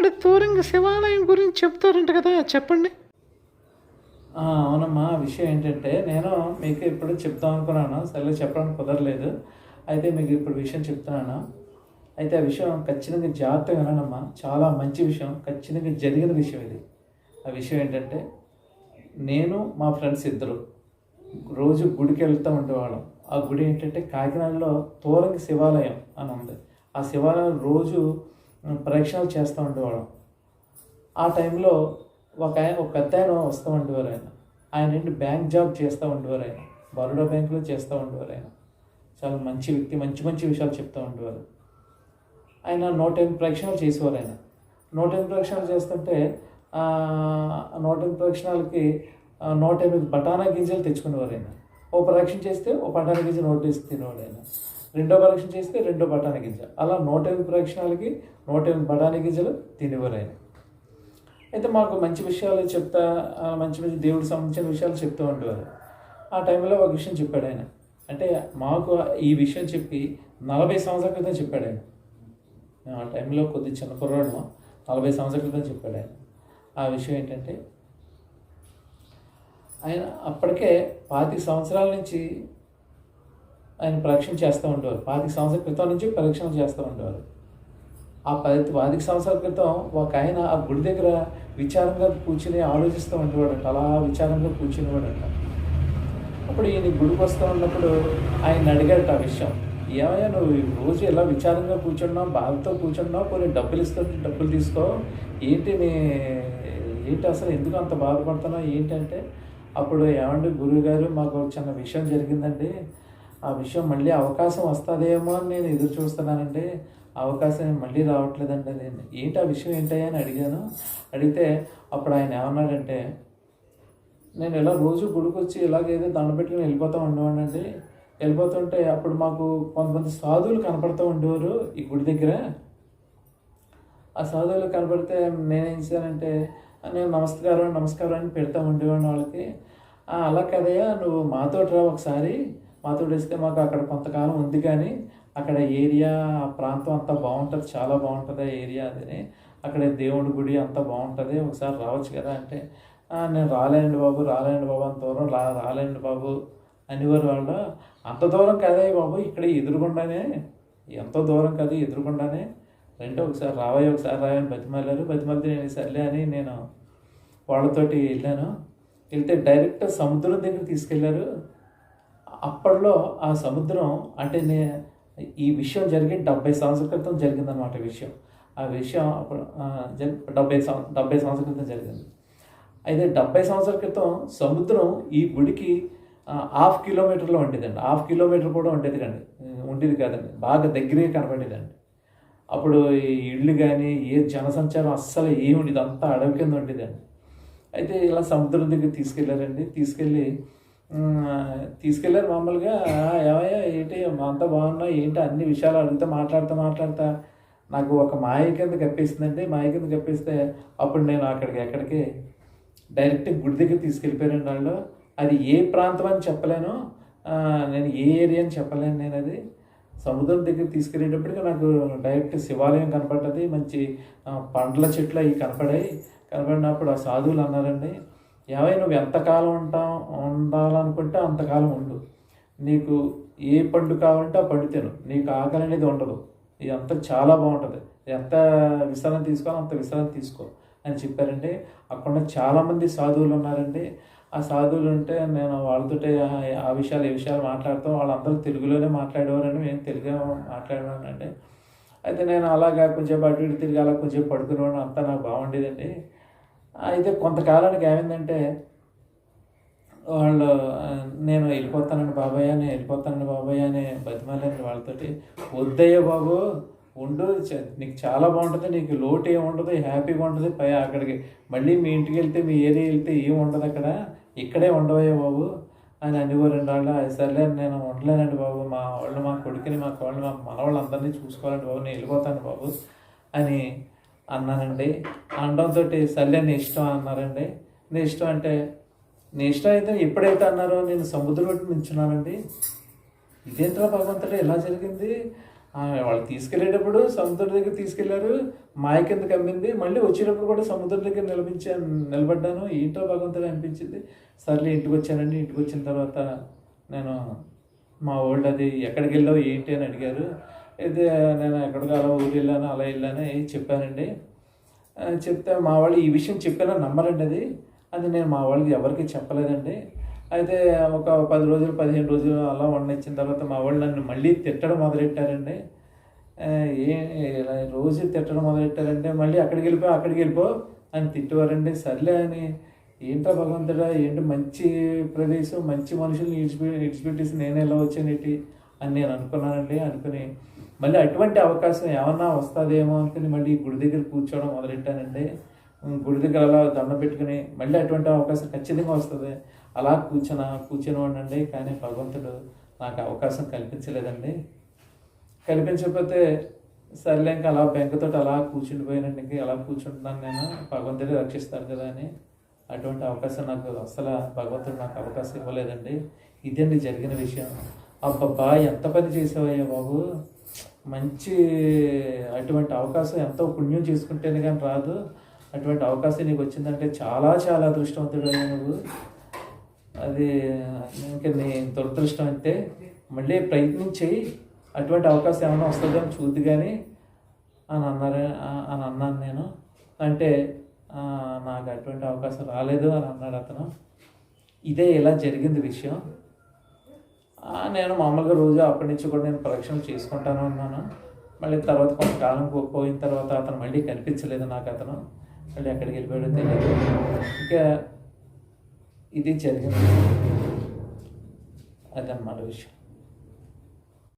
కాకినాడ తూరంగ శివాలయం గురించి చెప్తారంట కదా చెప్పండి. అవునమ్మా ఆ విషయం ఏంటంటే నేను మీకు ఇప్పుడు చెప్దాం అనుకున్నాను సరే చెప్పడానికి కుదరలేదు. అయితే మీకు ఇప్పుడు విషయం చెప్తున్నాను. అయితే ఆ విషయం ఖచ్చితంగా జాగ్రత్తగా చాలా మంచి విషయం ఖచ్చితంగా జరిగిన విషయం ఇది. ఆ విషయం ఏంటంటే నేను మా ఫ్రెండ్స్ ఇద్దరు రోజు గుడికి వెళ్తూ ఉండేవాళ్ళం. ఆ గుడి ఏంటంటే కాకినాడలో తోరంగి శివాలయం అని ఉంది. ఆ శివాలయం రోజు ఉమ్, చేస్తూ ఉండేవాళ్ళం. ఆ టైంలో ఒక ఆయన ఒక పెద్ద ఆయన వస్తూ ఉండేవారు ఆయన. ఆయన ఏంటి బ్యాంక్ జాబ్ చేస్తూ ఉండేవారు ఆయన. బరోడా బ్యాంకులో చేస్తూ ఉండేవారు ఆయన. చాలా మంచి వ్యక్తి మంచి మంచి విషయాలు చెప్తూ ఉండేవారు. ఆయన నూట ఎనిమిది ప్రదక్షిణాలు చేసేవారు ఆయన. నూట ఎనిమిది ప్రదక్షిణాలు చేస్తుంటే నూట ఎనిమిది ప్రయక్షణాలకి నూట ఎనిమిది బఠానా గింజలు తెచ్చుకునేవారు ఆయన. ఓ ప్రయక్షణ చేస్తే ఓ బఠానా గింజ నోటీస్ వేసి తినేవాడు ఆయన. రెండో ప్రదక్షిణ చేస్తే రెండో బఠానీ గింజ అలా నూట ఎనిమిది ప్రదక్షిణాలకి నూట ఎనిమిది బఠానీ గింజలు తినేవారు అయితే మాకు మంచి విషయాలు చెప్తా మంచి మంచి దేవుడికి సంబంధించిన విషయాలు చెప్తూ ఉండేవారు. ఆ టైంలో ఒక విషయం చెప్పాడు ఆయన అంటే మాకు ఈ విషయం చెప్పి నలభై సంవత్సరాల క్రితం చెప్పాడు ఆయన ఆ టైంలో కొద్ది చిన్న కుర్రాడు నలభై సంవత్సరాల క్రితం చెప్పాడు ఆయన ఆ విషయం ఏంటంటే ఆయన అప్పటికే పాతిక సంవత్సరాల నుంచి ఆయన పరీక్షణ చేస్తూ ఉండేవారు. పాతిక సంవత్సరాల క్రితం నుంచి పరీక్షలు చేస్తూ ఉండేవారు. ఆ పది పాతిక సంవత్సరాల క్రితం ఒక ఆయన ఆ గుడి దగ్గర విచారంగా కూర్చుని ఆలోచిస్తూ ఉండేవాడంట. అలా విచారంగా కూర్చునేవాడంట అప్పుడు ఈయన గుడికి వస్తూ ఉన్నప్పుడు ఆయన అడిగాడట ఆ విషయం. ఏమయ్యా నువ్వు ఈ రోజు ఎలా విచారంగా కూర్చున్నావు బాధతో కూర్చున్నావు కొన్ని డబ్బులు ఇస్తుంటే డబ్బులు తీసుకో. ఏంటి నీ ఏంటి అసలు ఎందుకు అంత బాధపడుతున్నావు ఏంటంటే? అప్పుడు ఏమండి గురువు గారు మాకు చిన్న విషయం జరిగిందండి. ఆ విషయం మళ్ళీ అవకాశం వస్తుందేమో అని నేను ఎదురు చూస్తున్నానంటే ఆ అవకాశం మళ్ళీ రావట్లేదండి. నేను ఏంటి ఆ విషయం ఏంటయ్యా అని అడిగాను. అడిగితే అప్పుడు ఆయన ఏమన్నాడంటే నేను ఇలా రోజు గుడికి వచ్చి ఇలాగేదో దండ పెట్టుకుని వెళ్ళిపోతూ ఉండేవాడినండి. వెళ్ళిపోతుంటే అప్పుడు మాకు కొంతమంది సాధువులు కనపడుతూ ఉండేవారు ఈ గుడి దగ్గర. ఆ సాధువులు కనపడితే నేనేం చేశానంటే నేను నమస్కారం నమస్కారం అని పెడతా ఉండేవాడిని వాళ్ళకి. అలా కదయ్యా నువ్వు మాతో రా ఒకసారి. మాతో వస్తే మాకు అక్కడ కొంతకాలం ఉంది కానీ అక్కడ ఏరియా ఆ ప్రాంతం అంతా బాగుంటుంది చాలా బాగుంటుంది ఆ ఏరియా అది అక్కడ దేవుడి గుడి అంతా బాగుంటుంది. ఒకసారి రావచ్చు కదా అంటే నేను రాలేండి బాబు రాలేండి బాబు అంత దూరం రా రాలేండి బాబు అనేవారు వాళ్ళు అంత దూరం కదే బాబు ఇక్కడ ఎదురుకుండానే ఎంత దూరం కదా ఎదురుకుండానే రెండో ఒకసారి రావయ్య ఒకసారి రావని బతిమాలారు. బతిమాలితే నేను సర్లే అని నేను వాళ్ళతోటి వెళ్ళాను. వెళ్తే డైరెక్ట్ సముద్రం దగ్గర తీసుకెళ్ళారు అప్పట్లో ఆ సముద్రం అంటే నే ఈ విషయం జరిగి డెబ్బై సంవత్సరాల క్రితం జరిగిందనమాట విషయం. ఆ విషయం అప్పుడు డెబ్బై సంవ డెబ్బై సంవత్సరాల క్రితం జరిగింది. అయితే డెబ్బై సంవత్సరాల క్రితం సముద్రం ఈ గుడికి హాఫ్ కిలోమీటర్లో ఉండేదండి. హాఫ్ కిలోమీటర్ కూడా ఉండేది కండి ఉండేది కాదండి. బాగా దగ్గరే కనపడేదండి అప్పుడు ఈ ఇళ్ళు కానీ ఏ జనసంచారం అస్సలు ఏమి ఉండేది అంతా అడవి కింద ఉండేదండి. అయితే ఇలా సముద్రం దగ్గర తీసుకెళ్ళారండి తీసుకెళ్ళి తీసుకెళ్ళారు మామూలుగా ఏమయ్యా ఏంటి అంతా బాగున్నా ఏంటి అన్ని విషయాలు అడిగితే మాట్లాడుతూ మాట్లాడుతా. నాకు ఒక మాయ కింద కప్పేసిందండి. మాయ కింద కప్పేస్తే అప్పుడు నేను అక్కడికి ఎక్కడికి డైరెక్ట్ గుడి దగ్గర తీసుకెళ్ళిపోయాను వాళ్ళు. అది ఏ ప్రాంతం అని చెప్పలేను. నేను ఏ ఏరియా అని చెప్పలేను నేను అది. సముద్రం దగ్గర తీసుకెళ్ళేటప్పటికి నాకు డైరెక్ట్ శివాలయం కనపడ్డది. మంచి పండ్ల చెట్లు అవి కనపడాయి. కనపడినప్పుడు ఆ సాధువులు అన్నారండి ఏమై నువ్వు ఎంతకాలం ఉంటాం ఉండాలనుకుంటే అంతకాలం ఉండు. నీకు ఏ పండు కావాలంటే ఆ పండు తిను. నీకు ఆకలి అనేది ఉండదు. ఇదంతా చాలా బాగుంటుంది. ఎంత విశ్రాంతి తీసుకోవాలో అంత విశ్రాంతి తీసుకో అని చెప్పారండి. అక్కడ చాలామంది సాధువులు ఉన్నారండి. ఆ సాధువులు ఉంటే నేను వాళ్ళతో ఆ- విషయాలు ఈ విషయాలు మాట్లాడుతాం. వాళ్ళందరూ తెలుగులోనే మాట్లాడేవారని మేము తెలుగు మాట్లాడేవాడినండి అయితే నేను అలాగా కొంచెం అటు ఇటు తిరిగి అలా కొంచెం పడుకునేవాడిని. అంతా నాకు బాగుండేదండి. అయితే కొంతకాలానికి ఏమైందంటే వాళ్ళు నేను వెళ్ళిపోతానండి బాబాయ్ అని వెళ్ళిపోతానండి బాబాయ్ అని బతిమాలండి వాళ్ళతోటి వద్దయ్య బాబు ఉండు నీకు చాలా బాగుంటుంది నీకు లోటు ఏమి ఉండదు హ్యాపీగా ఉంటుంది పై అక్కడికి మళ్ళీ మీ ఇంటికి వెళ్తే మీ ఏరియా వెళ్తే ఏం ఉండదు అక్కడ ఇక్కడే ఉండవయ్యా బాబు అని అనేవారండి వాళ్ళు "అది సర్లే నేను ఉండలేనండి బాబు మా వాళ్ళు మా కొడుకుని మా కోళ్ళు మా మనవాళ్ళు అందరినీ చూసుకోవాలండి బాబు నేను వెళ్ళిపోతాను బాబు అని అన్నానండి అనడంతో సర్లే నీ ఇష్టం అన్నారండి. నీ ఇష్టం అంటే నీ ఇష్టం అయితే ఎప్పుడైతే అన్నారో నేను సముద్రం ఒడ్డు నించున్నానండి. ఇదేంట్రా భగవంతుడు ఎలా జరిగింది? వాళ్ళు తీసుకెళ్ళేటప్పుడు సముద్రం దగ్గర తీసుకెళ్ళారు. మాయ కింద కమ్మింది మళ్ళీ వచ్చేటప్పుడు కూడా సముద్రం దగ్గర నిలబించా నిలబడ్డాను. ఏంటో భగవంతుడు అనిపించింది? సర్లే ఇంటికి వచ్చానండి. ఇంటికి వచ్చిన తర్వాత నేను మా వాళ్ళు అది ఎక్కడికి వెళ్ళావు ఏంటి అని అడిగారు. అయితే నేను ఎక్కడికి అలా ఊరు వెళ్ళాను అలా వెళ్ళాను చెప్పానండి. చెప్తే మా వాళ్ళు ఈ విషయం చెప్పినా నమ్మరండి అది. అది నేను మా వాళ్ళకి ఎవరికి చెప్పలేదండి. అయితే ఒక పది రోజులు పదిహేను రోజులు అలా వండించిన తర్వాత మా వాళ్ళు నన్ను మళ్ళీ తిట్టడం మొదలెట్టారండి. ఏ ఇలా రోజు తిట్టడం మొదలెట్టారంటే మళ్ళీ అక్కడికి వెళ్ళిపో అక్కడికి వెళ్ళిపో అని తిట్టేవారండి. సర్లే అని. ఏంటో భగవంతుడా ఏంటి మంచి ప్రదేశం మంచి మనుషుల్ని ఇడిచిపెట్టి ఇడిచిపెట్టేసి నేను ఎలా వచ్చానేటి అని నేను అనుకున్నానండి. అనుకుని మళ్ళీ అటువంటి అవకాశం ఏమన్నా వస్తుందేమో అనుకుని మళ్ళీ గుడి దగ్గర కూర్చోవడం మొదలెట్టానండి గుడి దగ్గర అలా దండం పెట్టుకుని మళ్ళీ అటువంటి అవకాశం ఖచ్చితంగా వస్తుంది. అలా కూర్చొని కూర్చొని ఉండండి కానీ భగవంతుడు నాకు అవకాశం కల్పించలేదండి. కల్పించకపోతే సర్లే ఇంకా అలా బెంకతో అలా కూర్చుండిపోయినండి ఇంకా అలా కూర్చుంటున్నాను నేను? భగవంతుడే రక్షిస్తాను కదా అని. అటువంటి అవకాశం నాకు అసలు భగవంతుడు నాకు అవకాశం ఇవ్వలేదండి. ఇదండి జరిగిన విషయం. అబ్బబ్బా ఎంత పని చేసావయ్యా బాబు? మంచి అటువంటి అవకాశం ఎంతో పుణ్యం చేసుకుంటేనే కానీ రాదు. అటువంటి అవకాశం నీకు వచ్చిందంటే చాలా చాలా అదృష్టవంతుడు నువ్వు. అది ఇంకా నీ దురదృష్టం అంటే మళ్ళీ ప్రయత్నం చేయి అటువంటి అవకాశం ఏమైనా వస్తుందో చూద్ది కానీ అని అన్నారు అని అన్నాను నేను. అంటే నాకు అటువంటి అవకాశం రాలేదు అని అన్నాడు అతను. ఇదే ఇలా జరిగింది విషయం. నేను మామూలుగా రోజు అప్పటి నుంచి కూడా నేను పరీక్షలు చేసుకుంటాను అన్నాను. మళ్ళీ తర్వాత కొంతకాలం పోయిన తర్వాత అతను మళ్ళీ కనిపించలేదు నాకు అతను. మళ్ళీ ఎక్కడికి వెళ్ళిపోయాడో తెలియదు. ఇంకా ఇది జరిగింది. అదన్నమాట విషయం.